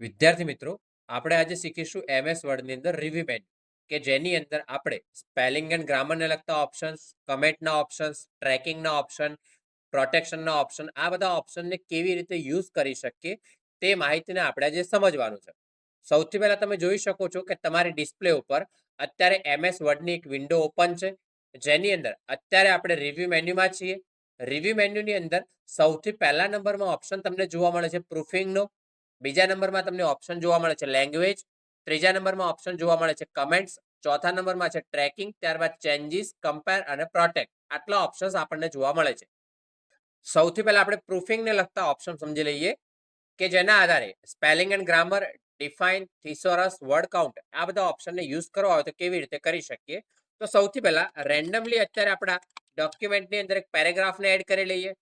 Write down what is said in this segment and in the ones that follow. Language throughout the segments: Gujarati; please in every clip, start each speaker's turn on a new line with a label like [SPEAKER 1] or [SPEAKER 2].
[SPEAKER 1] વિદ્યાર્થી મિત્રો, આપણે આજે શીખીશું એમએસ વર્ડની અંદર રિવ્યુ મેન્યુ કે જેની અંદર આપણે સ્પેલિંગ એન્ડ ગ્રામરને લગતા ઓપ્શન્સ કમેન્ટના ઓપ્શન્સ ટ્રેકિંગના ઓપ્શન પ્રોટેક્શનના ઓપ્શન આ બધા ઓપ્શનને કેવી રીતે યુઝ કરી શકીએ તે માહિતીને આપણે આજે સમજવાનું છે. સૌથી પહેલાં તમે જોઈ શકો છો કે તમારી ડિસ્પ્લે ઉપર અત્યારે એમએસ વર્ડની એક વિન્ડો ઓપન છે, જેની અંદર અત્યારે આપણે રિવ્યુ મેન્યુમાં છીએ. રિવ્યુ મેન્યુની અંદર સૌથી પહેલા નંબરમાં ઓપ્શન તમને જોવા મળે છે પ્રૂફિંગનો બીજા નંબરમાં તમને ઓપ્શન જોવા મળે છે લેંગ્વેજ ત્રીજા નંબરમાં ઓપ્શન જોવા મળે છે કમેન્ટ્સ ચોથા નંબરમાં છે ટ્રેકિંગ ત્યારબાદ ચેન્જીસ કમ્પેર અને પ્રોટેક્ટ આટલા ઓપ્શન્સ આપણને જોવા મળે છે. સૌથી પહેલા આપણે પ્રૂફિંગને લગતા ઓપ્શન સમજી લઈએ કે જેના આધારે spelling and grammar define thesaurus word count આ બધા ઓપ્શનને યુઝ કરવા હોય તો કેવી રીતે કરી શકીએ? તો સૌથી પહેલા રેન્ડમલી અત્યારે આપણા ડોક્યુમેન્ટની અંદર એક પેરેગ્રાફને એડ કરી લઈએ.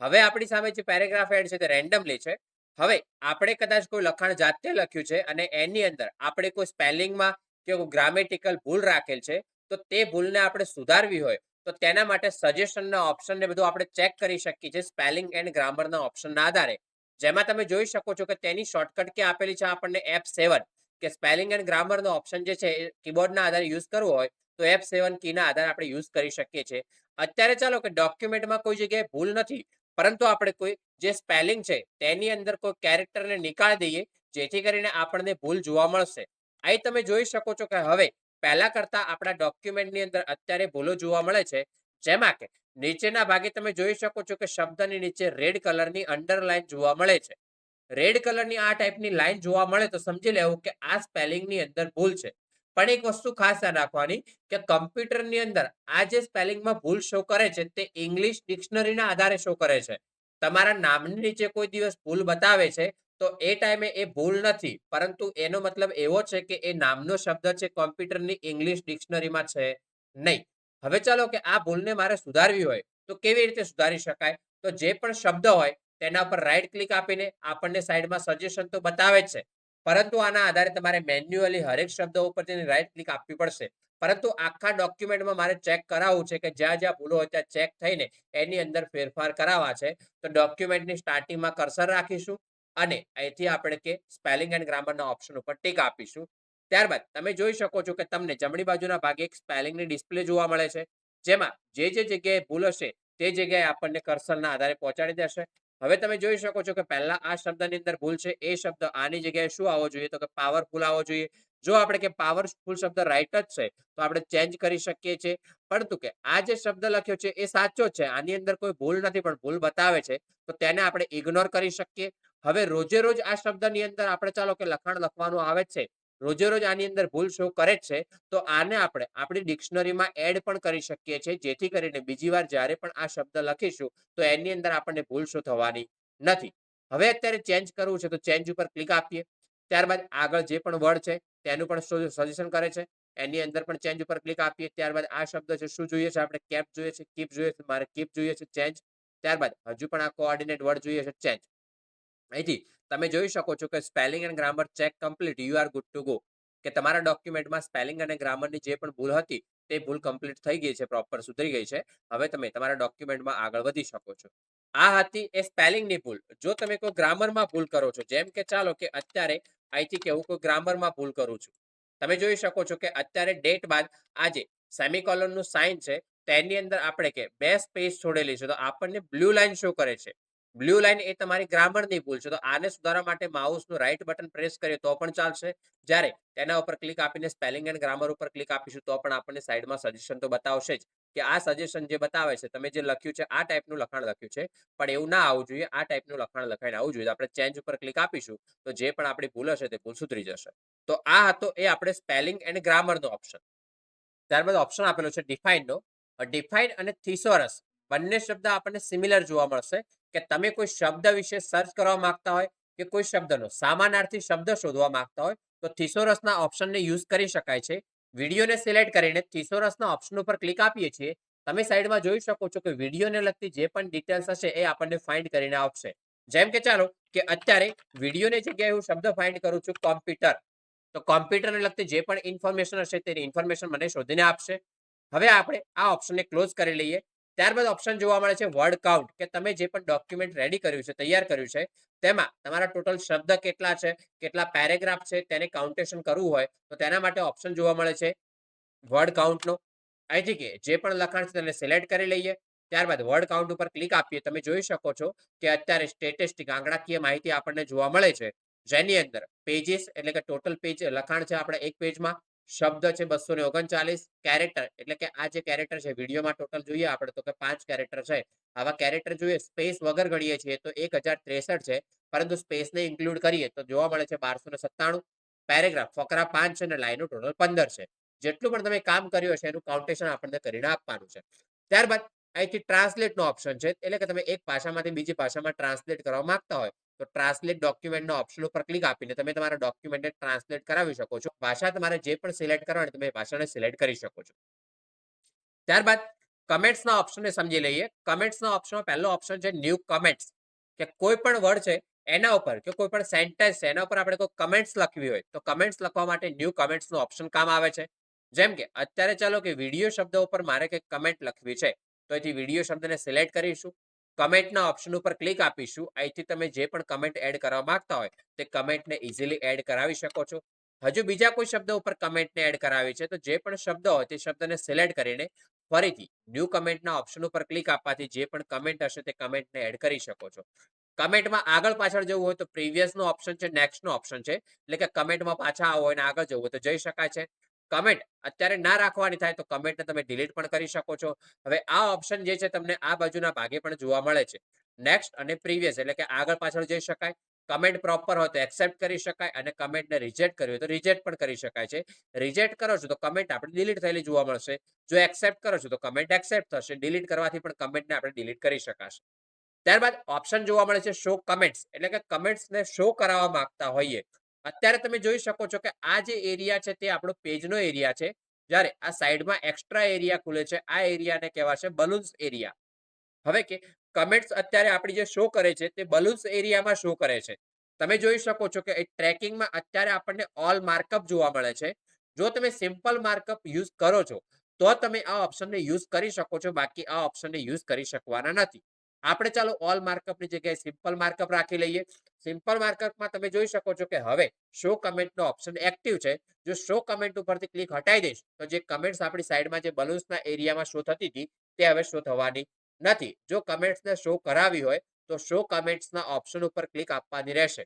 [SPEAKER 1] હવે આપણી સામે જે પેરેગ્રાફ એડ છે તે રેન્ડમલી છે. હવે આપણે કદાચ કોઈ લખાણ જાતે લખ્યું છે અને એની અંદર આપણે કોઈ સ્પેલિંગમાં કે કોઈ ગ્રામેટિકલ ભૂલ રાખેલ છે, તો તે ભૂલને આપણે સુધારવી હોય, તો તેના માટે સજેશનના ઓપ્શનને બધું આપણે ચેક કરી શકીએ છીએ સ્પેલિંગ એન્ડ ગ્રામરના ઓપ્શનના આધારે. જેમાં તમે જોઈ શકો છો કે તેની શોર્ટકટ કે આપેલી છે આપણને એપ સેવન કે સ્પેલિંગ એન્ડ ગ્રામરનો ઓપ્શન જે છે એ કીબોર્ડના આધારે યુઝ કરવો હોય, તો એપ સેવન કીના આધારે આપણે યુઝ કરી શકીએ છીએ. અત્યારે ચાલો કે ડોક્યુમેન્ટમાં કોઈ જગ્યાએ ભૂલ નથી પરંતુ આપણે કોઈ જે સ્પેલિંગ છે, તેની અંદર કોઈ કેરેક્ટરને નીકાળી દઈએ, જેથી કરીને આપણને ભૂલ જોવા મળશે. અહીં તમે જોઈ શકો છો કે હવે પહેલા કરતા આપણા ડોક્યુમેન્ટની અંદર અત્યારે ભૂલો જોવા મળે છે. જેમાં કે નીચેના ભાગે તમે જોઈ શકો છો કે શબ્દની નીચે રેડ કલરની અંડરલાઈન જોવા મળે છે. રેડ કલરની આ ટાઈપની લાઈન જોવા મળે તો સમજી લેવું કે આ સ્પેલિંગની અંદર ભૂલ છે. પણ એક વસ્તુ ખાસ ધ્યાન રાખવાની કે કમ્પ્યુટરની અંદર આ જે સ્પેલિંગમાં ભૂલ શો કરે છે તે ઇંગ્લિશ ડિક્શનરીના આધારે શો કરે છે. તમારા નામની નીચે કોઈ દિવસ ભૂલ બતાવે છે તો એ ટાઈમે એ ભૂલ નથી, પરંતુ એનો મતલબ એવો છે કે એ નામનો શબ્દ છે કોમ્પ્યુટરની ઇંગ્લિશ ડિક્શનરીમાં છે નહીં. હવે ચાલો કે આ ભૂલને મારે સુધારવી હોય તો કેવી રીતે સુધારી શકાય? તો જે પણ શબ્દ હોય તેના પર રાઈટ ક્લિક આપીને આપણને સાઈડમાં સજેશન તો બતાવે છે. પરંતુ આના આધારે તમારે મેન્યુઅલી હરેક શબ્દ ઉપર તેની રાઈટ ક્લિક આપવી પડશે. પરંતુ આખા ડોક્યુમેન્ટમાં મારે ચેક કરાવવું છે કે જ્યાં જ્યાં ભૂલો હોય ત્યાં ચેક થઈને એની અંદર ફેરફાર કરાવવા છે. તો ડોક્યુમેન્ટની સ્ટાર્ટિંગમાં કર્સર રાખીશું અને અહીંથી આપણે કે સ્પેલિંગ એન્ડ ગ્રામરના ઓપ્શન ઉપર ટીક આપીશું. ત્યારબાદ તમે જોઈ શકો છો કે તમને જમણી બાજુના ભાગે એક સ્પેલિંગની ડિસ્પ્લે જોવા મળે છે. જેમાં જે જે જગ્યાએ ભૂલ હશે તે જગ્યાએ આપણને કર્સરના આધારે પહોંચાડી દેશે. હવે તમે જોઈ શકો છો કે પહેલા આ શબ્દની અંદર ભૂલ છે. એ શબ્દ આની જગ્યાએ શું આવવો જોઈએ? તો કે પાવરફુલ આવવો જોઈએ. જો આપણે કે પાવરફુલ શબ્દ રાઈટ જ છે, તો આપણે ચેન્જ કરી શકીએ છીએ. પરંતુ કે આ જે શબ્દ લખ્યો છે, એ સાચો છે. આની અંદર કોઈ ભૂલ નથી, પણ ભૂલ બતાવે છે. તો તેને આપણે ઇગ્નોર કરી શકીએ. હવે રોજે રોજ આ શબ્દની અંદર આપણે ચાલો કે લખાણ લખવાનું આવે છે. રોજે રોજ આની અંદર ભૂલ શો કરે છે, તો આને આપણે આપણી ડિક્શનરીમાં એડ પણ કરી શકીએ છીએ, જેથી કરીને બીજી વાર જ્યારે પણ આ શબ્દ લખીશું, તો એની અંદર આપણને ભૂલ શો થવાની નથી. હવે અત્યારે ચેન્જ કરવું છે, તો ચેન્જ ઉપર ક્લિક આપીએ. ત્યારબાદ આગળ જે પણ વર્ડ છે, તેનું પણ સજેશન કરે છે, એની અંદર પણ ચેન્જ ઉપર ક્લિક આપીએ. ત્યારબાદ આ શબ્દ છે, શું જોઈએ છે, આપણે કેપ જોઈએ છે કીપ જોઈએ છે, મારે કીપ જોઈએ છે ચેન્જ ત્યારબાદ હજુ પણ આ કોઓર્ડિનેટ વર્ડ જોઈએ છે ચેન્જ અહીંથી તમે જોઈ શકો છો કે spelling and grammar check complete you are good to go કે તમારા ડોક્યુમેન્ટમાં સ્પેલિંગ અને ગ્રામરની જે પણ ભૂલ હતી, તે ભૂલ કમ્પ્લીટ થઈ ગઈ છે પ્રોપર સુધરી ગઈ છે. હવે તમે તમારા ડોક્યુમેન્ટમાં આગળ વધી શકો છો. આ હતી એ સ્પેલિંગની ભૂલ. જો તમે કોઈ ગ્રામરમાં ભૂલ કરો છો, જેમ કે ચાલો કે અત્યારે અહીંથી કેવું કોઈ ગ્રામરમાં ભૂલ કરું છું. તમે જોઈ શકો છો કે અત્યારે ડેટ બાદ આજે સેમિકોલનનું સાઇન છે તેની અંદર આપણે કે બે સ્પેસ છોડેલી છે, તો આપણને બ્લુ લાઇન શો કરે છે. બ્લુ લાઇન એ તમારી ગ્રામરની ભૂલ છે તો આને સુધારવા માટે માઉસનું રાઈટ બટન પ્રેસ કરીએ તો પણ ચાલશે. જ્યારે તેના ઉપર ક્લિક આપીને સ્પેલિંગ એન્ડ ગ્રામર ઉપર ક્લિક આપીશું તો પણ આપણને સાઈડમાં સજેશન તો બતાવશે જ કે આ સજેશન જે બતાવે છે, તમે જે લખ્યું છે, આ ટાઈપનું લખાણ લખ્યું છે. પણ એવું ના આવવું જોઈએ, આ ટાઈપનું લખાણ લખાઈને આવવું જોઈએ. આપણે ચેન્જ ઉપર ક્લિક આપીશું તો જે પણ આપણી ભૂલ હશે તે ભૂલ સુધરી જશે. તો આ હતો એ આપણે સ્પેલિંગ એન્ડ ગ્રામરનો ઓપ્શન. ત્યારબાદ ઓપ્શન આપેલો છે ડિફાઇનનો ડિફાઇન અને થિસોરસ. બંને શબ્દ આપણને સિમિલર જોવા મળશે કે તમે કોઈ શબ્દ વિશે સર્ચ કરવા માંગતા હોય કે કોઈ શબ્દનો સામાનાર્થી શબ્દ શોધવા માંગતા હોય તો થિસોરસના ઓપ્શનને યુઝ કરી શકાય છે. વિડીયોને સિલેક્ટ કરીને થિસોરસના ઓપ્શન ઉપર ક્લિક આપીએ છીએ. તમે સાઈડમાં જોઈ શકો છો કે વિડીયોને લગતી જે પણ ડિટેલ્સ હશે એ આપણને ફાઇન્ડ કરીને આપશે. જેમ કે ચાલો કે અત્યારે વિડીયોની જગ્યાએ હું શબ્દ ફાઇન્ડ કરું છું કોમ્પ્યુટર તો કોમ્પ્યુટરને લગતી જે પણ ઇન્ફોર્મેશન હશે તેની ઇન્ફોર્મેશન મને શોધીને આપશે. હવે આપણે આ ઓપ્શનને ક્લોઝ કરી લઈએ. ત્યારબાદ ઓપ્શન જોવા મળે છે વર્ડ કાઉન્ટ કે તમે જે પણ ડોક્યુમેન્ટ રેડી કર્યું છે, તૈયાર કર્યું છે, તેમાં તમારા ટોટલ શબ્દ કેટલા છે, કેટલા પેરેગ્રાફ છે, તેને કાઉન્ટેશન કરવું હોય, તો તેના માટે ઓપ્શન જોવા મળે છે વર્ડ કાઉન્ટનો અહીંથી કે જે પણ લખાણ છે તેને સિલેક્ટ કરી લઈએ, ત્યારબાદ વર્ડ કાઉન્ટ ઉપર ક્લિક આપીએ, તમે જોઈ શકો છો કે અત્યારે સ્ટેટિસ્ટિક આંકડાકીય માહિતી આપણને જોવા મળે છે. જેની અંદર પેજીસ એટલે કે ટોટલ પેજ લખાણ છે આપણે એક પેજમાં શબ્દ છે બસો ને ઓગણચાલીસ કેરેક્ટર એટલે કે આ જે કેરેક્ટર છે વિડીયોમાં ટોટલ જોઈએ આપણે તો કે પાંચ કેરેક્ટર છે. આવા કેરેક્ટર જોઈએ સ્પેસ વગર ગણીએ છીએ તો એક છે. પરંતુ સ્પેસને ઇન્ક્લુડ કરીએ તો જોવા મળે છે બારસો ને સત્તાણું પેરેગ્રાફ ફકરા પાંચ છે અને લાઈનો ટોટલ પંદર છે. જેટલું પણ તમે કામ કર્યું હશે એનું કાઉન્ટેશન આપણને કરીને આપવાનું છે. ત્યારબાદ અહીંથી ટ્રાન્સલેટનો ઓપ્શન છે. એટલે કે તમે એક ભાષામાંથી બીજી ભાષામાં ટ્રાન્સલેટ કરવા માંગતા હોય, તો ટ્રાન્સલેટ ડોક્યુમેન્ટના ઓપ્શન ઉપર ક્લિક આપીને તમે તમારા ડોક્યુમેન્ટને ટ્રાન્સલેટ કરાવી શકો છો. ભાષા તમારે જે પણ સિલેક્ટ કરવાની તમે ભાષાને સિલેક્ટ કરી શકો છો. ત્યારબાદ કમેન્ટ્સના ઓપ્શનને સમજી લઈએ. કમેન્ટ્સના ઓપ્શનમાં પહેલો ઓપ્શન છે ન્યૂ કમેન્ટ્સ કે કોઈ પણ વર્ડ છે, એના ઉપર કે કોઈ પણ સેન્ટેન્સ છે, એના ઉપર આપણે કોઈ કમેન્ટ્સ લખવી હોય, તો કમેન્ટ્સ લખવા માટે ન્યૂ કમેન્ટ્સનું ઓપ્શન કામ આવે છે. જેમ કે, અત્યારે ચાલો કે વીડિયો શબ્દ ઉપર મારે કંઈક કમેન્ટ લખવી છે. તો અહીંથી વીડિયો શબ્દને સિલેક્ટ કરીશું. કમેન્ટના ઓપ્શન ઉપર ક્લિક આપીશું. અહીંથી તમે જે પણ કમેન્ટ એડ કરવા માંગતા હોય, તે કમેન્ટને ઇઝીલી એડ કરાવી શકો છો. હજુ બીજા કોઈ શબ્દ ઉપર કમેન્ટને એડ કરાવી છે, તો જે પણ શબ્દ હોય, તે શબ્દને સિલેક્ટ કરીને ફરીથી ન્યૂ કમેન્ટના ઓપ્શન ઉપર ક્લિક આપવાથી જે પણ કમેન્ટ હશે, તે કમેન્ટને એડ કરી શકો છો. કમેન્ટમાં આગળ પાછળ જવું હોય, તો પ્રીવિયસનો ઓપ્શન છે નેક્સ્ટનો ઓપ્શન છે. એટલે કે કમેન્ટમાં પાછા આવો હોય આગળ જવું હોય, તો જઈ શકાય છે. કમેન્ટ અત્યારે ના રાખવાની થાય તો કમેન્ટને તમે ડિલીટ પણ કરી શકો છો. હવે આ ઓપ્શન જે છે તમને આ બાજુના ભાગે પણ જોવા મળે છે. નેક્સ્ટ અને પ્રીવિયસ એટલે કે આગળ પાછળ જઈ શકાય. કમેન્ટ પ્રોપર હોય તો એક્સેપ્ટ કરી શકાય અને કમેન્ટને રિજેક્ટ કરવી હોય તો રિજેક્ટ પણ કરી શકાય છે. રિજેક્ટ કરો છો તો કમેન્ટ આપણે ડિલીટ થયેલી જોવા મળશે. જો એક્સેપ્ટ કરો છો તો કમેન્ટ એક્સેપ્ટ થશે. ડિલીટ કરવાથી પણ કમેન્ટને આપણે ડિલીટ કરી શકાશે. ત્યારબાદ ઓપ્શન જોવા મળે છે શો કમેન્ટ્સ એટલે કે કમેન્ટ્સને શો કરાવવા માંગતા હોઈએ અત્યારે તમે જોઈ શકો છો કે આ જે એરિયા છે તે આપણો પેજનો એરિયા છે. જ્યારે આ સાઈડમાં એક્સ્ટ્રા એરિયા ખુલે છે, આ એરિયાને કહેવાશે બલૂન્સ એરિયા. હવે કે કમેન્ટ્સ અત્યારે આપણી જે શો કરે છે તે બલૂન્સ એરિયામાં શો કરે છે. તમે જોઈ શકો છો કે ટ્રેકિંગમાં અત્યારે આપણને ઓલ માર્કઅપ જોવા મળે છે. જો તમે સિમ્પલ માર્કઅપ યુઝ કરો છો, તો તમે આ ઓપ્શનને યુઝ કરી શકો છો, બાકી આ ઓપ્શનને યુઝ કરી શકવાના નથી. આપણે ચાલો ઓલ માર્કઅપની જગ્યાએ સિમ્પલ માર્કઅપ રાખી લઈએ. સિમ્પલ માર્કઅપમાં તમે જોઈ શકો છો કે હવે શો કમેન્ટનો ઓપ્શન એક્ટિવ છે. જો શો કમેન્ટ ઉપરથી ક્લિક હટાવી દઈશ, તો જે કમેન્ટ્સ આપણી સાઈડમાં જે બલૂન્સના એરિયામાં શો થતી હતી, તે હવે શો થવાની નથી. જો કમેન્ટ્સને શો કરાવી હોય, તો શો કમેન્ટ્સના ઓપ્શન ઉપર ક્લિક આપવાની રહેશે.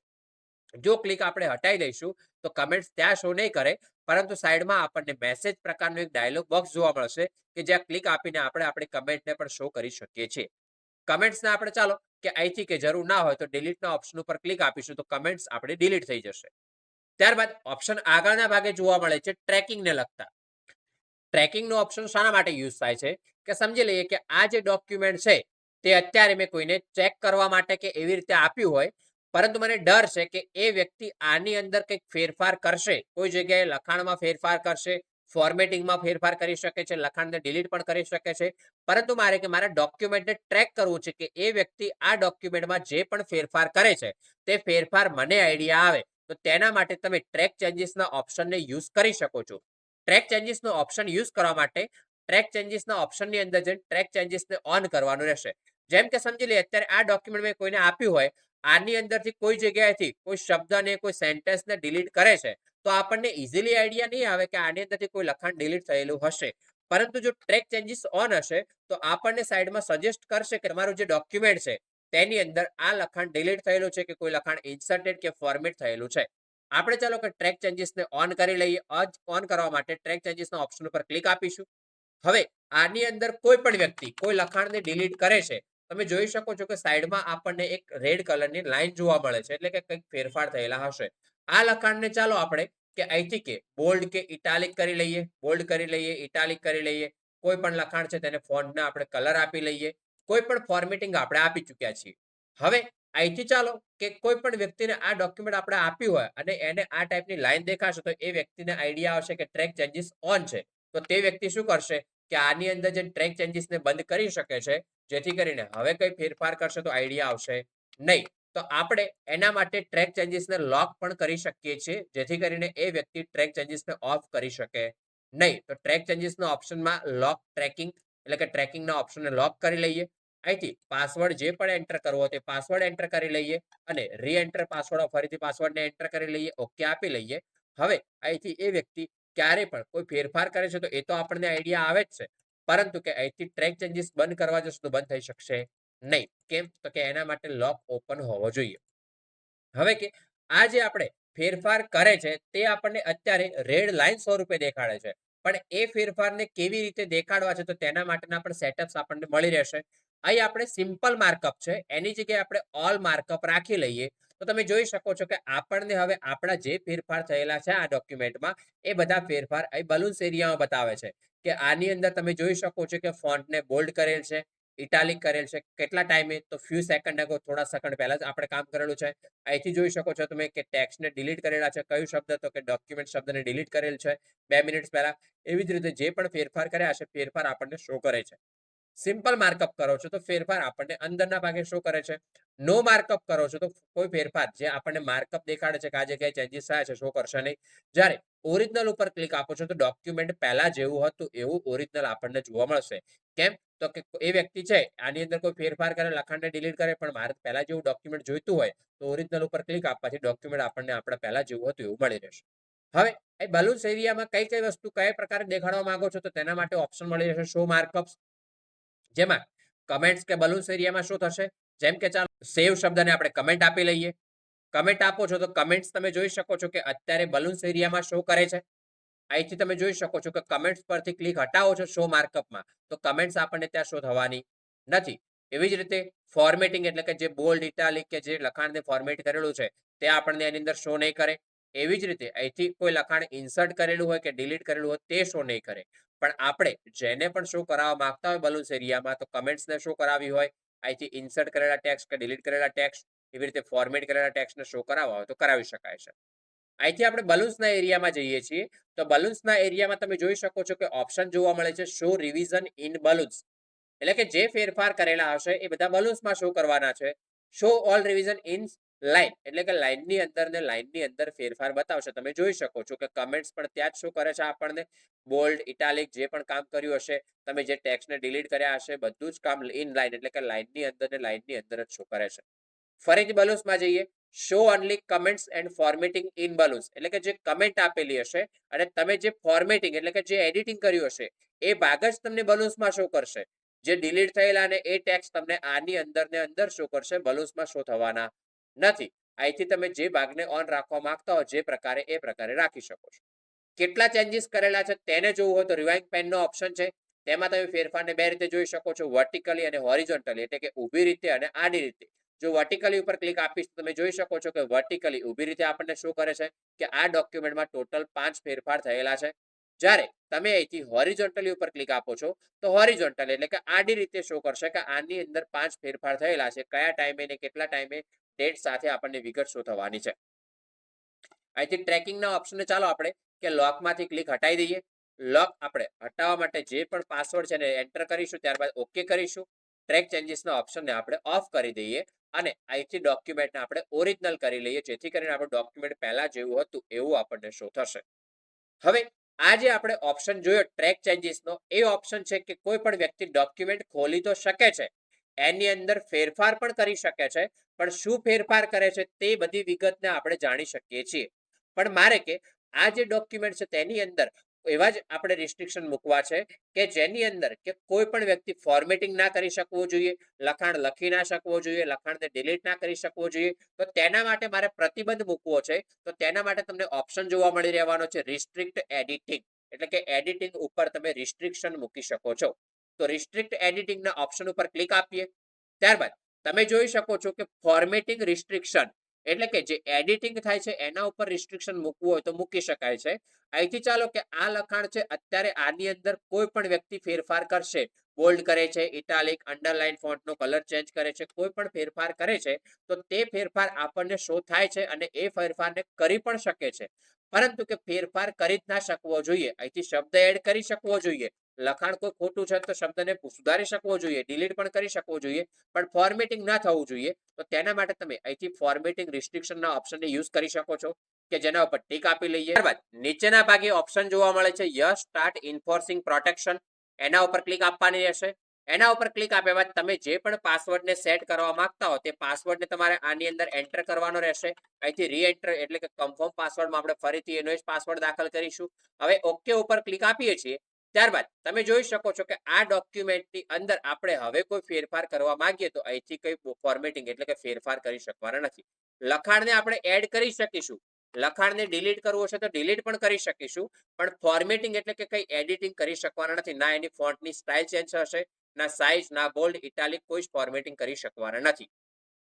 [SPEAKER 1] જો ક્લિક આપણે હટાવી દઈશું, તો કમેન્ટ્સ ત્યાં શો નહીં કરે, પરંતુ સાઈડમાં આપણને મેસેજ પ્રકારનો એક ડાયલોગ બોક્સ જોવા મળશે કે જ્યાં ક્લિક આપીને આપણે આપણી કમેન્ટને પણ શો કરી શકીએ છીએ. કમેન્ટ્સને આપણે ચાલો, કે અહીંથી કે જરૂર ના હોય તો ડિલીટના ઓપ્શન ઉપર ક્લિક આપીશું તો કમેન્ટ્સ આપણે ડિલીટ થઈ જશે. ત્યારબાદ ઓપ્શન આગળના ભાગે જોવા મળે છે ટ્રેકિંગને લગતા. ટ્રેકિંગનો ઓપ્શન શાના માટે યુઝ થાય છે? કે સમજી લઈએ કે આ જે ડોક્યુમેન્ટ છે, તે અત્યારે મેં કોઈને ચેક કરવા માટે કે એવી રીતે આપ્યું હોય, પરંતુ મને ડર છે કે એ વ્યક્તિ આની અંદર કંઈક ફેરફાર કરશે. કોઈ જગ્યાએ લખાણમાં ફેરફાર કરશે ફોર્મેટિંગમાં ફેરફાર કરી શકે છે, લખાણને ડિલીટ પણ કરી શકે છે. પરંતુ મારે કે મારા ડોક્યુમેન્ટને ટ્રેક કરવું છે કે એ વ્યક્તિ આ ડોક્યુમેન્ટમાં જે પણ ફેરફાર કરે છે, તે ફેરફાર મને આઈડિયા આવે, તો તેના માટે તમે ટ્રેક ચેન્જીસના ઓપ્શનને યુઝ કરી શકો છો. ટ્રેક ચેન્જીસનો ઓપ્શન યુઝ કરવા માટે ટ્રેક ચેન્જીસના ઓપ્શનની અંદર જઈને ટ્રેક ચેન્જીસને ઓન કરવાનું રહેશે. જેમ કે સમજી લઈએ અત્યારે આ ડોક્યુમેન્ટ મેં કોઈને આપ્યું હોય, આની અંદરથી કોઈ જગ્યાએથી કોઈ શબ્દને, કોઈ સેન્ટેન્સને ડિલીટ કરે છે તો આપણને ઇઝીલી આઈડિયા નહીં આવે કે આની અંદરથી કોઈ લખાણ ડિલીટ થયેલું હશે. પરંતુ જો ટ્રેક ચેન્જીસ ઓન હશે, તો આપણને સાઈડમાં સજેસ્ટ કરશે કે તમારું જે ડોક્યુમેન્ટ છે, તેની અંદર આ લખાણ ડિલીટ થયેલું છે કે કોઈ લખાણ ઇન્સર્ટેડ કે ફોર્મેટ થયેલું છે. આપણે ચાલો કે ટ્રેક ચેન્જીસને ઓન કરી લઈએ. ઓન કરવા માટે ટ્રેક ચેન્જીસના ઓપ્શન ઉપર ક્લિક આપીશું. હવે આની અંદર કોઈ પણ વ્યક્તિ કોઈ લખાણને ડિલીટ કરે છે, તમે જોઈ શકો છો કે સાઈડમાં આપણને એક રેડ કલરની લાઈન જોવા મળે છે, એટલે કે કંઈક ફેરફાર થયેલા હશે. આ લખાણને ચાલો આપણે કે અહીંથી કે બોલ્ડ કે ઇટાલિક કરી લઈએ બોલ્ડ કરી લઈએ ઇટાલિક કરી લઈએ. કોઈ પણ લખાણ છે તેને ફોન્ટને આપણે કલર આપી લઈએ. કોઈ પણ ફોર્મેટિંગ આપણે આપી ચૂક્યા છીએ. હવે અહીંથી ચાલો કે કોઈ પણ વ્યક્તિને આ ડોક્યુમેન્ટ આપણે આપ્યું હોય અને એને આ ટાઈપની લાઈન દેખાશે તો એ વ્યક્તિને આઈડિયા આવશે કે ટ્રેક ચેન્જીસ ઓન છે. તો તે વ્યક્તિ શું કરશે? કે આની અંદર જે ટ્રેક ચેન્જીસને બંધ કરી શકે છે. જેથી કરીને હવે કઈ ફેરફાર કરશે તો આઈડિયા આવશે નહીં. તો આપણે એના માટે ટ્રેક ચેન્જીસને લોક પણ કરી શકીએ છીએ, જેથી કરીને એ વ્યક્તિ ટ્રેક ચેન્જીસને ઓફ કરી શકે. નહીં, તો ટ્રેક ચેન્જીસના ઓપ્શનમાં લોક ટ્રેકિંગ એટલે કે ટ્રેકિંગના ઓપ્શનને લોક કરી લઈએ. અહીંથી પાસવર્ડ જે પણ એન્ટર કરવો તે પાસવર્ડ એન્ટર કરી લઈએ અને રી એન્ટર પાસવર્ડ ફરીથી પાસવર્ડને એન્ટર કરી લઈએ ઓકે આપી લઈએ. હવે અહીંથી એ વ્યક્તિ ક્યારે પણ કોઈ ફેરફાર કરે છે તો એ તો આપણને આઈડિયા આવે જ છે. પરંતુ કે અહીંથી ટ્રેક ચેન્જીસ બંધ કરવા જશે તો બંધ થઈ શકશે. નહીં. કેમ? તો કે એના માટે લોક ઓપન હોવો જોઈએ. હવે કે આ જે આપણે ફેરફાર કરે છે, તે આપણને અત્યારે રેડ લાઇન સ્વરૂપે દેખાડે છે. પણ એ ફેરફારને કેવી રીતે દેખાડવા છે, તો તેના માટેના પણ સેટઅપ્સ આપણને મળી રહેશે. અહીં આપણે સિમ્પલ માર્કઅપ છે, એની જગ્યાએ આપણે ઓલ માર્કઅપ રાખી લઈએ. તો તમે જોઈ શકો છો કે આપણને હવે આપણા જે ફેરફાર થયેલા છે, આ ડોક્યુમેન્ટમાં એ બધા ફેરફાર અહીં બલૂન્સ એરિયામાં બતાવે છે. કે આની અંદર તમે જોઈ શકો છો કે ફોન્ટને બોલ્ડ કરેલ છે. ઇટાલિક કરેલ છે. કેટલા ટાઈમે? તો ફ્યુ સેકન્ડ અગો થોડા સેકન્ડ પહેલા જ આપણે કામ કરેલું છે. અહીંથી જોઈ શકો છો તમે કે ટેક્સને ડિલીટ કરેલા છે. કયું શબ્દ? તો કે ડોક્યુમેન્ટ શબ્દને ડિલીટ કરેલ છે. બે મિનિટ્સ પહેલા. એવી જ રીતે જે પણ ફેરફાર કર્યા છે ફેરફાર આપણને શો કરે છે. સિમ્પલ માર્કઅપ કરો છો, તો ફેરફાર આપણને અંદરના ભાગે શો કરે છે. નો માર્કઅપ કરો છો, તો કોઈ ફેરફાર જે આપણને માર્કઅપ દેખાડે છે કે આ જગ્યાએ ચેન્જીસ થયા છે શો કરશે નહીં. જ્યારે ઓરિજિનલ ઉપર ક્લિક આપો છો, તો ડોક્યુમેન્ટ પહેલા જેવું હતું, એવું ઓરિજિનલ આપણને જોવા મળશે. કેમ? તો કે એ વ્યક્તિ છે, આની અંદર કોઈ ફેરફાર કરે, લખાણને ડિલીટ કરે, પણ મારે પહેલા જેવું ડોક્યુમેન્ટ જોઈતું હોય, તો ઓરિજિનલ ઉપર ક્લિક આપવાથી ડોક્યુમેન્ટ આપણને આપણા પહેલા જેવું હતું એવું મળી રહેશે. હવે, એ બલૂન્સ એરિયામાં કઈ કઈ વસ્તુ, કયા પ્રકારે દેખાડવા માંગો છો, તો તેના માટે ઓપ્શન મળી જશે શો માર્કઅપ્સ જેમાં કમેન્ટ્સ કે બલૂન્સ એરિયામાં શું થશે? જેમ કે ચાલો સેવ શબ્દને આપણે કમેન્ટ આપી લઈએ. કમેન્ટ આપો છો તો કમેન્ટ્સ તમે જોઈ શકો છો કે અત્યારે બલૂન્સ એરિયામાં શો કરે છે? અહીંથી તમે જોઈ શકો છો કે કમેન્ટ્સ પરથી ક્લિક હટાવો છો શો માર્કઅપમાં તો કમેન્ટ્સ આપણને ત્યાં શો થવાની નથી. એવી જ રીતે ફોર્મેટિંગ એટલે કે જે બોલ્ડ ઇટાલિક કે જે લખાણને ફોર્મેટ કરેલું છે, તે આપણને એની અંદર શો નહીં કરે. એવી જ રીતે અહીંથી કોઈ લખાણ ઇન્સર્ટ કરેલું હોય કે ડિલીટ કરેલું હોય તે શો નહીં કરે. પણ આપણે જેને પણ શો કરાવવા માંગતા હોય બલૂન્સ એરિયામાં, તો કમેન્ટ્સને શો કરાવી હોય. અહીંથી ઇન્સર્ટ કરેલા ટેક્સ કે ડિલીટ કરેલા ટેક્સ એવી રીતે ફોર્મેટ કરેલા ટેક્સને શો કરાવવા હોય તો કરાવી શકાય છે. અહીંથી આપણે બલૂન્સના એરિયામાં જઈએ છીએ. તો બલૂન્સના એરિયામાં તમે જોઈ શકો છો કે ઓપ્શન જોવા મળે છે શો રિવિઝન ઇન બલૂન્સ એટલે કે જે ફેરફાર કરેલા હશે એ બધા બલૂન્સમાં શો કરવાના છે. Show all revision in line એટલે કે લાઈનની અંદર ને લાઈનની અંદર ફેરફાર બતાવશે. તમે જોઈ શકો છો કે કમેન્ટ્સ પણ ત્યાં જ શું કરે છે આપણને. બોલ્ડ ઇટાલિક જે પણ કામ કર્યું હશે, તમે જે ટેક્સને ડિલીટ કર્યા હશે, બધું જ કામ ઇન લાઈન એટલે કે લાઈનની અંદર ને લાઈનની અંદર જ શો કરે છે. ફરીથી બલૂન્સમાં જઈએ. Show only comments and formatting in balloons એટલે કે જે કમેન્ટ આપેલી હશે અને તમે જે ફોર્મેટિંગ એટલે કે જે એડિટિંગ કર્યું હશે, એ ભાગ જ તમને બલૂન્સમાં શો કરશે. જે ડિલીટ થયેલા અને એ ટેક્સ તમને આની અંદર ને અંદર શો કરશે, બલૂન્સમાં શો થવાના નથી. અહીંથી તમે જે ભાગને ઓન રાખવા માંગતા હો, જે પ્રકારે, એ પ્રકારે રાખી શકો છો. કેટલા ચેન્જીસ કરેલા છે તેને જોવું હોય તો રિવાઇંગ પેનનો ઓપ્શન છે. તેમાં તમે ફેરફારને બે રીતે જોઈ શકો છો વર્ટિકલી અને હોરિઝોન્ટલી એટલે કે ઊભી રીતે અને આડી રીતે. જો વર્ટિકલી ઉપર ક્લિક આપીશ તો તમે જોઈ શકો છો કે વર્ટિકલી ઊભી રીતે આપણને શું કરે છે કે આ ડોક્યુમેન્ટમાં ટોટલ પાંચ ફેરફાર થયેલા છે. જ્યારે તમે અહીંથી હોરિઝોન્ટલી ઉપર ક્લિક આપો છો, તો હોરિઝોન્ટલ એટલે કે આડી રીતે શો કરશે કે આની અંદર પાંચ ફેરફાર થયેલા છે. કયા ટાઈમે ને કેટલા ટાઈમે ડેટ સાથે આપણને વિગત શો થવાની છે. અહીંથી ટ્રેકિંગના ઓપ્શનને ચાલો આપણે કે લોકમાંથી ક્લિક હટાવી દઈએ. લોક આપણે હટાવવા માટે જે પણ પાસવર્ડ છે એને એન્ટર કરીશું, ત્યારબાદ ઓકે કરીશું. ટ્રેક ચેન્જીસના ઓપ્શનને આપણે ઓફ કરી દઈએ. અને અહીંથી ડોક્યુમેન્ટને આપણે ઓરિજિનલ કરી લઈએ, જેથી કરીને આપણું ડોક્યુમેન્ટ પહેલા જેવું હતું, એવું આપણને શો થશે. હવે, આ જે આપણે ઓપ્શન જોયો ટ્રેક ચેન્જીસનો એ ઓપ્શન છે કે કોઈ પણ વ્યક્તિ ડોક્યુમેન્ટ ખોલી તો શકે છે. એની અંદર ફેરફાર પણ કરી શકે છે, પણ શું ફેરફાર કરે છે તે બધી વિગતને આપણે જાણી શકીએ છીએ. પણ મારે કે આ જે ડોક્યુમેન્ટ છે તેની અંદર એવા જ આપણે રિસ્ટ્રિક્શન મૂકવા છે કે જેની અંદર કે કોઈ પણ વ્યક્તિ ફોર્મેટિંગ ના કરી શકવું જોઈએ, લખાણ લખી ના શકવો જોઈએ, લખાણને ડિલીટ ના કરી શકવો જોઈએ, તો તેના માટે મારે પ્રતિબંધ મૂકવો છે, તો તેના માટે તમને ઓપ્શન જોવા મળી રહેવાનો છે રિસ્ટ્રિક્ટ એડિટિંગ એટલે કે એડિટિંગ ઉપર તમે રિસ્ટ્રિક્શન મૂકી શકો છો. તો રિસ્ટ્રિક્ટ એડિટિંગના ઓપ્શન ઉપર ક્લિક આપીએ. ત્યારબાદ તમે જોઈ શકો છો કે ફોર્મેટિંગ રિસ્ટ્રિક્શન એટલે કે જે એડિટિંગ થાય છે, એના ઉપર રિસ્ટ્રિક્શન મૂકવું હોય તો મૂકી શકાય છે. અહીંથી ચાલો કે આ લખાણ છે, અત્યારે આની અંદર કોઈ પણ વ્યક્તિ ફેરફાર કરશે. બોલ્ડ કરે છે ઇટાલિક અંડરલાઇન ફોન્ટનો કલર ચેન્જ કરે છે, કોઈ પણ ફેરફાર કરે છે, તો તે ફેરફાર આપણને શો થાય છે અને એ ફેરફારને કરી પણ શકે છે. પરંતુ કે ફેરફાર કરી જ ના શકવો જોઈએ. અહીંથી શબ્દ એડ કરી શકવો જોઈએ. લખાણ કોઈ ખોટું છે તો શબ્દને સુધારી શકવો જોઈએ ડિલીટ પણ કરી શકવો જોઈએ, પણ ફોર્મેટિંગ ના થવું જોઈએ, તો તેના માટે તમે અહીંથી ફોર્મેટિંગ રિસ્ટ્રિક્શનના ઓપ્શનને યુઝ કરી શકો છો, કે જેના ઉપર ટીક આપી લઈએ. ત્યારબાદ નીચેના ભાગે ઓપ્શન જોવા મળે છે, યસ સ્ટાર્ટ ઇન્ફોર્સિંગ પ્રોટેક્શન એના ઉપર ક્લિક આપવાની રહેશે. એના ઉપર ક્લિક આપ્યા બાદ તમે જે પણ પાસવર્ડને સેટ કરવા માંગતા હો, તે પાસવર્ડને તમારે આની અંદર એન્ટર કરવાનો રહેશે. અહીંથી રી એન્ટર એટલે કે કન્ફર્મ પાસવર્ડમાં આપણે ફરીથી એનો જ પાસવર્ડ દાખલ કરીશું. હવે ઓકે ઉપર ક્લિક આપીએ છીએ ત્યારબાદ તમે જોઈ શકો છો કે આ ડોક્યુમેન્ટની અંદર આપણે હવે કોઈ ફેરફાર કરવા માંગીએ તો અહીંથી કઈ ફોર્મેટિંગ એટલે કે ફેરફાર કરી શકવાના નથી. લખાણને આપણે એડ કરી શકીશું. લખાણને ડિલીટ કરવું હશે તો ડિલીટ પણ કરી શકીશું. પણ ફોર્મેટિંગ એટલે કે કઈ એડિટિંગ કરી શકવાના નથી. ના એની ફોન્ટની સ્ટાઇલ ચેન્જ હશે, ના સાઇઝ ના બોલ્ડ ઇટાલિક કોઈ જ ફોર્મેટિંગ કરી શકવાના નથી.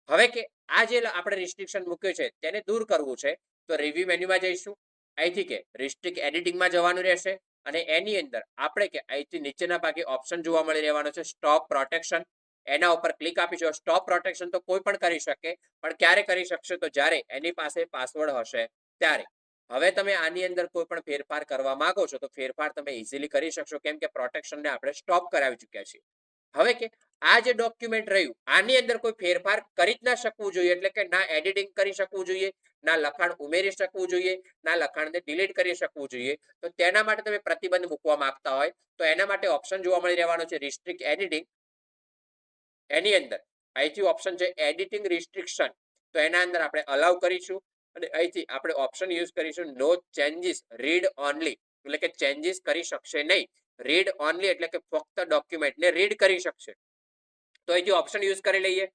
[SPEAKER 1] હવે કે આ જે આપણે રિસ્ટ્રિક્શન મૂક્યું છે તેને દૂર કરવું છે, તો રિવ્યુ મેન્યુમાં જઈશું. અહીંથી કે રિસ્ટ્રિક્ટ એડિટિંગમાં જવાનું રહેશે. અને એની અંદર આપણે કે અહીંથી નીચેના ભાગે ઓપ્શન જોવા મળી રહેવાનો છે સ્ટોપ પ્રોટેક્શન એના ઉપર ક્લિક આપીશું સ્ટોપ પ્રોટેક્શન તો કોઈ પણ કરી શકે, પણ ક્યારે કરી શકશે? તો જ્યારે એની પાસે પાસવર્ડ હશે ત્યારે. હવે તમે આની અંદર કોઈ પણ ફેરફાર કરવા માંગો છો, તો ફેરફાર તમે ઇઝીલી કરી શકશો. કેમ કે પ્રોટેક્શનને આપણે સ્ટોપ કરાવી ચૂક્યા છીએ. હવે કે આ જે ડોક્યુમેન્ટ રહ્યું, આની અંદર કોઈ ફેરફાર કરી જ ના શકવું જોઈએ, એટલે કે ના એડિટિંગ કરી શકવું જોઈએ, ના લખાણ ઉમેરી શકવું જોઈએ, ના લખાણને ડિલીટ કરી શકવું જોઈએ. તો તેના માટે તમે પ્રતિબંધ મૂકવા માંગતા હોય, તો એના માટે ઓપ્શન જોવા મળી રહેવાનો છે રિસ્ટ્રિક્ટ એડિટિંગ એની અંદર, અહીંથી ઓપ્શન છે એડિટિંગ રિસ્ટ્રિક્શન તો એના અંદર આપણે અલાઉ કરીશું, અને અહીંથી આપણે ઓપ્શન યુઝ કરીશું નો ચેન્જીસ રીડ ઓનલી એટલે કે ચેન્જીસ કરી શકશે નહીં. રીડ ઓનલી એટલે કે ફક્ત ડોક્યુમેન્ટને રીડ કરી શકશે. તો અહીંથી ઓપ્શન યુઝ કરી લઈએ,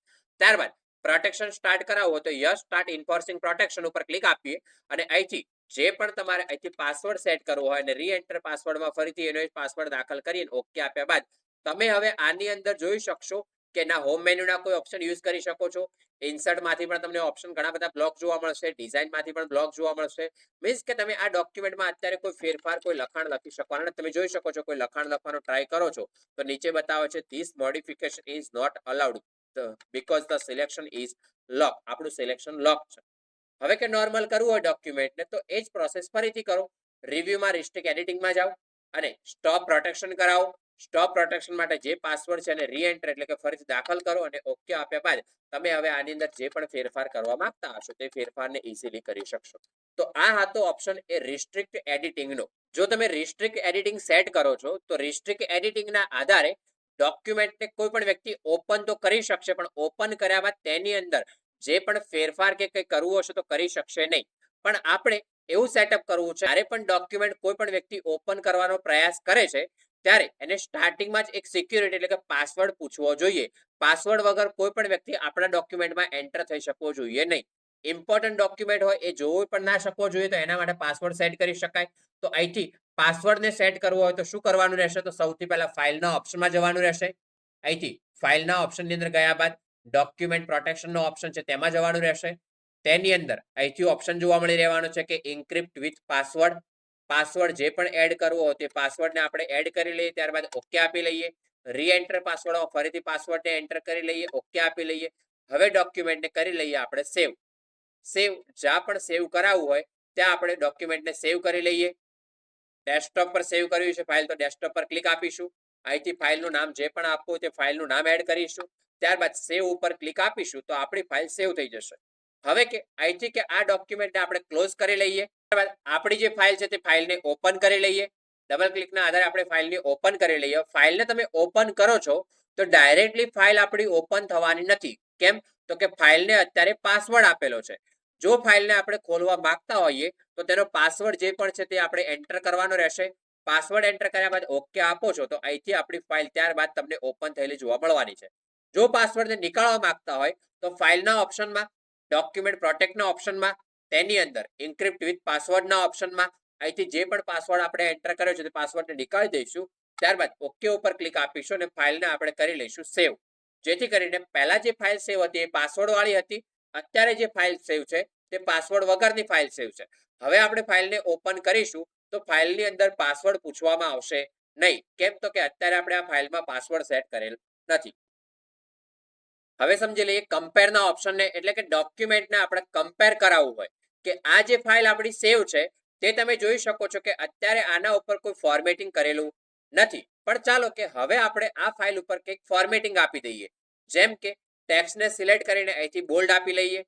[SPEAKER 1] ત્યારબાદ પ્રોટેક્શન સ્ટાર્ટ કરાવવો તો યસ સ્ટાર્ટ ઇન્ફોર્સિંગ પ્રોટેક્શન ઉપર ક્લિક આપીએ અને અહીંથી જે પણ તમારે અહીંથી પાસવર્ડ સેટ કરવો હોય અને રી એન્ટર પાસવર્ડમાં ફરીથી એનો પાસવર્ડ દાખલ કરીને ઓકે આપ્યા બાદ તમે હવે આની અંદર જોઈ શકશો કે ના હોમ મેન્યુના કોઈ ઓપ્શન યુઝ કરી શકો છો. ઇન્સર્ટમાંથી પણ તમને ઓપ્શન ઘણા બધા બ્લોક જોવા મળશે ડિઝાઇનમાંથી પણ બ્લોક જોવા મળશે. મીન્સ કે તમે આ ડોક્યુમેન્ટમાં અત્યારે કોઈ ફેરફાર, કોઈ લખાણ લખી શકવાના તમે જોઈ શકો છો, કોઈ લખાણ લખવાનો ટ્રાય કરો છો, તો નીચે બતાવે છે this modification is not allowed because the selection is lock આપણું સિલેક્શન લોક છે. હવે કે નોર્મલ કરવું હોય ડોક્યુમેન્ટને તો એ જ પ્રોસેસ ફરીથી કરો. રિવ્યુમાં રિસ્ટ્રિક્ટ એડિટિંગમાં જાઓ અને સ્ટોપ પ્રોટેક્શન કરાવો. સ્ટોપ પ્રોટેક્શન માટે જે પાસવર્ડ છે એને રીએન્ટર એટલે કે ફરીથી દાખલ કરો અને ઓકે આપ્યા બાદ તમે હવે આની અંદર જે પણ ફેરફાર કરવા માંગતા હશો તે ફેરફારને ઇઝીલી કરી શકશો. તો આ હતો ઓપ્શન એ રિસ્ટ્રિક્ટ એડિટિંગનો જો તમે રિસ્ટ્રિક્ટ એડિટિંગ સેટ કરો છો, તો રિસ્ટ્રિક્ટ એડિટિંગના આધારે ડોક્યુમેન્ટને કોઈ પણ વ્યક્તિ ઓપન તો કરી શકશે, પણ ઓપન કર્યા બાદ તેની અંદર જે પણ ફેરફાર કે કંઈ કરવું હશે તો કરી શકશે નહીં. પણ આપણે એવું સેટઅપ કરવું છે, જ્યારે પણ ડોક્યુમેન્ટ કોઈ પણ વ્યક્તિ ઓપન કરવાનો પ્રયાસ કરે છે ત્યારે એને સ્ટાર્ટિંગમાં જ એક સિક્યુરિટી એટલે કે પાસવર્ડ પૂછવો જોઈએ. પાસવર્ડ વગર કોઈ પણ વ્યક્તિ આપણા ડોક્યુમેન્ટમાં એન્ટર થઈ શકવો જોઈએ નહીં. ઇમ્પોર્ટન્ટ ડોક્યુમેન્ટ હોય એ જોવું પણ ના શકવો જોઈએ તો એના માટે પાસવર્ડ સેટ કરી શકાય. તો અહીંથી પાસવર્ડને સેટ કરવો હોય તો શું કરવાનું રહેશે? તો સૌથી પહેલા ફાઇલના ઓપ્શનમાં જવાનું રહેશે. અહીંથી ફાઇલના ઓપ્શનની અંદર ગયા બાદ ડોક્યુમેન્ટ પ્રોટેક્શનનો ઓપ્શન છે તેમાં જવાનું રહેશે. તેની અંદર અહીંથી ઓપ્શન જોવા મળી રહેવાનો છે કે ઇન્ક્રિપ્ટ વિથ પાસવર્ડ પાસવર્ડ જે પણ એડ કરવો હોય તે પાસવર્ડને આપણે એડ કરી લઈએ, ત્યારબાદ ઓકે આપી લઈએ. રી એન્ટર પાસવર્ડ ફરીથી પાસવર્ડને એન્ટર કરી લઈએ ઓકે આપી લઈએ. હવે ડોક્યુમેન્ટને કરી લઈએ આપણે સેવ સેવ જ્યાં પણ સેવ કરાવવું હોય, ત્યાં આપણે ડોક્યુમેન્ટને સેવ કરી લઈએ. ડેસ્કટોપ પર સેવ કર્યું છે ફાઇલ તો ડેસ્કટોપ પર ક્લિક આપીશું. અહીંથી ફાઇલનું નામ જે પણ આપવું તે ફાઇલનું નામ એડ કરીશું. ત્યારબાદ સેવ ઉપર ક્લિક આપીશું, તો આપણી ફાઇલ સેવ થઈ જશે. હવે કે અહીંથી કે આ ડોક્યુમેન્ટને આપણે ક્લોઝ કરી લઈએ. ત્યારબાદ આપણી જે ફાઇલ છે તે ફાઇલને ઓપન કરી લઈએ. ડબલ ક્લિકના આધારે આપણે ફાઇલને ઓપન કરી લઈએ. ફાઇલને તમે ઓપન કરો છો, તો ડાયરેક્ટલી ફાઇલ આપણી ઓપન થવાની નથી. કેમ? તો કે ફાઇલને અત્યારે પાસવર્ડ આપેલો છે. જો ફાઇલને આપણે ખોલવા માંગતા હોઈએ, તો તેનો પાસવર્ડ જે પણ છે તે આપણે એન્ટર કરવાનો રહેશે. પાસવર્ડ એન્ટર કર્યા બાદ ઓકે આપો છો, તો અહીંથી આપણી ફાઇલ ત્યારબાદ તમને ઓપન થયેલી જોવા મળવાની છે. જો પાસવર્ડને નીકાળવા માંગતા હોય, તો ફાઇલના ઓપ્શનમાં ડોક્યુમેન્ટ પ્રોટેક્ટના ઓપ્શનમાં તેની અંદર ઇન્ક્રિપ્ટ વિથ પાસવર્ડના ઓપ્શનમાં અહીંથી જે પણ પાસવર્ડ આપણે એન્ટર કર્યો છે તે પાસવર્ડને નીકાળી દઈશું. ત્યારબાદ ઓકે ઉપર ક્લિક આપીશું અને ફાઇલને આપણે કરી લઈશું સેવ જેથી કરીને પહેલા જે ફાઇલ સેવ હતી એ પાસવર્ડ વાળી હતી, અત્યારે જે ફાઇલ સેવ છે તે પાસવર્ડ વગરની ફાઇલ સેવ છે. હવે આપણે ફાઇલને ઓપન કરીશું, તો ફાઇલની અંદર પાસવર્ડ પૂછવામાં આવશે નહીં. કેમ તો કે અત્યારે આપણે આ ફાઇલમાં પાસવર્ડ સેટ કરેલ નથી. હવે સમજી લઈએ કમ્પેરના ઓપ્શનને એટલે કે ડોક્યુમેન્ટને આપણે કમ્પેર કરાવવું હોય, કે આ જે ફાઇલ આપણી સેવ છે, તે તમે જોઈ શકો છો કે અત્યારે આના ઉપર કોઈ ફોર્મેટિંગ કરેલું નથી. પણ ચાલો કે હવે આપણે આ ફાઇલ ઉપર કંઈક ફોર્મેટિંગ આપી દઈએ. જેમ કે ટેક્સ્ટને સિલેક્ટ કરીને અહીંથી બોલ્ડ આપી લઈએ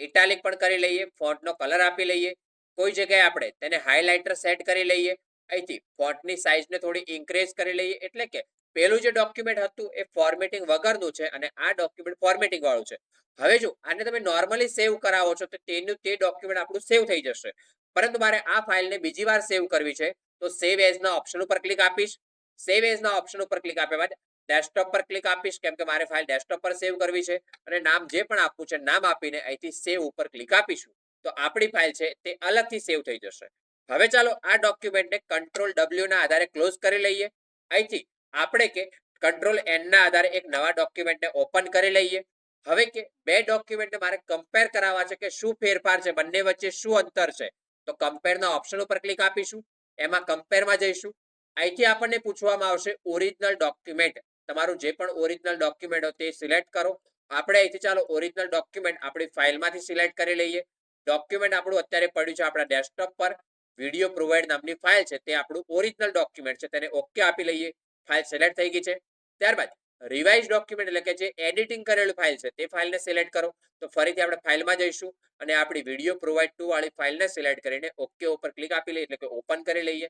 [SPEAKER 1] ઇટાલિક પણ કરી લઈએ ફોન્ટનો કલર આપી લઈએ. કોઈ જગ્યાએ આપણે તેને હાઇલાઇટર સેટ કરી લઈએ, અહીંથી ફોન્ટની સાઇઝને થોડી ઇન્ક્રીઝ કરી લઈએ, એટલે કે પેલું જે ડોક્યુમેન્ટ હતું એ ફોર્મેટિંગ વગરનું છે અને આ ડોક્યુમેન્ટ ફોર્મેટિંગ વાળું છે. હવે જો આને તમે નોર્મલી સેવ કરાવો છો તો તેનું તે ડોક્યુમેન્ટ આપણું સેવ થઈ જશે. પરંતુ મારે આ ફાઇલને બીજી વાર સેવ કરવી છે તો સેવ એઝના ઓપ્શન ઉપર ક્લિક આપીશ. સેવ એઝના ઓપ્શન ઉપર ક્લિક આપ્યા બાદ ડેસ્કટોપ પર ક્લિક આપીશ કેમ કે મારે ફાઇલ ડેસ્કટોપ પર સેવ કરવી છે અને નામ જે પણ આપવું છે નામ આપીને અહીંથી સેવ ઉપર ક્લિક આપીશું. તો આપણી ફાઇલ છે તે અલગથી સેવ થઈ જશે. હવે ચાલો આ ડોક્યુમેન્ટને કંટ્રોલ ડબલ્યુ ના આધારે ક્લોઝ કરી લઈએ. અહીંથી આપણે કે કંટ્રોલ એન ના આધારે એક નવા ડોક્યુમેન્ટને ઓપન કરી લઈએ. હવે કે બે ડોક્યુમેન્ટને મારે કમ્પેર કરાવવા છે કે શું ફેરફાર છે, બંને વચ્ચે શું અંતર છે? તો કમ્પેરના ઓપ્શન ઉપર ક્લિક આપીશું. એમાં કમ્પેરમાં જઈશું. અહીંથી આપણને પૂછવામાં આવશે ઓરિજિનલ ડોક્યુમેન્ટ તમારું જે પણ ઓરિજિનલ ડોક્યુમેન્ટ હોય તે સિલેક્ટ કરો. આપણે અહીંથી ચાલો ઓરિજિનલ ડોક્યુમેન્ટ આપણી ફાઇલમાંથી સિલેક્ટ કરી લઈએ. ડોક્યુમેન્ટ આપણું અત્યારે પડ્યું છે આપણા ડેસ્કટોપ પર. વીડિયો પ્રોવાઈડ નામની ફાઇલ છે તે આપણું ઓરિજિનલ ડોક્યુમેન્ટ છે. તેને ઓકે આપી લઈએ. ફાઇલ સિલેક્ટ થઈ ગઈ છે. ત્યારબાદ રિવાઇઝ ડોક્યુમેન્ટ એટલે કે જે એડિટિંગ કરેલું ફાઇલ છે તે ફાઇલને સિલેક્ટ કરો. તો ફરીથી આપણે ફાઇલમાં જઈશું અને આપણી વીડિયો પ્રોવાઈડ ટુ વાળી ફાઇલને સિલેક્ટ કરીને ઓકે ઉપર ક્લિક આપી લઈએ, એટલે કે ઓપન કરી લઈએ.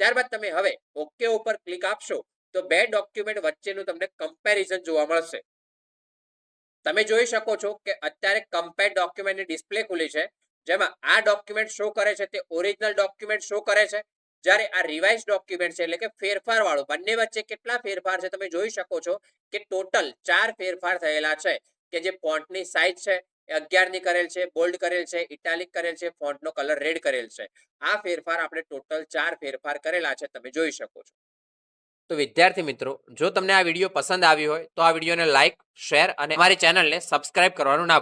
[SPEAKER 1] ત્યારબાદ તમે હવે ઓકે ઉપર ક્લિક આપશો તો બે ડોક્યુમેન્ટ વચ્ચેનું તમને કમ્પેરિઝન જોવા મળશે. તમે જોઈ શકો છો કે અત્યારે કમ્પેર ડોક્યુમેન્ટની ડિસ્પ્લે ખુલી છે. જેમાં આ ડોક્યુમેન્ટ શો કરે છે તે ઓરિજિનલ ડોક્યુમેન્ટ શો કરે છે. જ્યારે આ રિવાઇઝ ડોક્યુમેન્ટ છે, એટલે કે ફેરફાર વાળું બંને વચ્ચે કેટલા ફેરફાર છે તમે જોઈ શકો છો કે ટોટલ ચાર ફેરફાર થયેલા છે. કે જે ફોન્ટની સાઇઝ છે અગિયારની કરેલ છે બોલ્ડ કરેલ છે ઇટાલિક કરેલ છે ફોન્ટનો કલર રેડ કરેલ છે. આ ફેરફાર આપણે ટોટલ ચાર ફેરફાર કરેલા છે, તમે જોઈ શકો છો. તો વિદ્યાર્થી મિત્રો, જો તમને આ વીડિયો પસંદ આવ્યો હોય, તો આ વિડીયોને લાઇક શેર અને અમારી ચેનલને સબસ્ક્રાઇબ કરવાનું ના.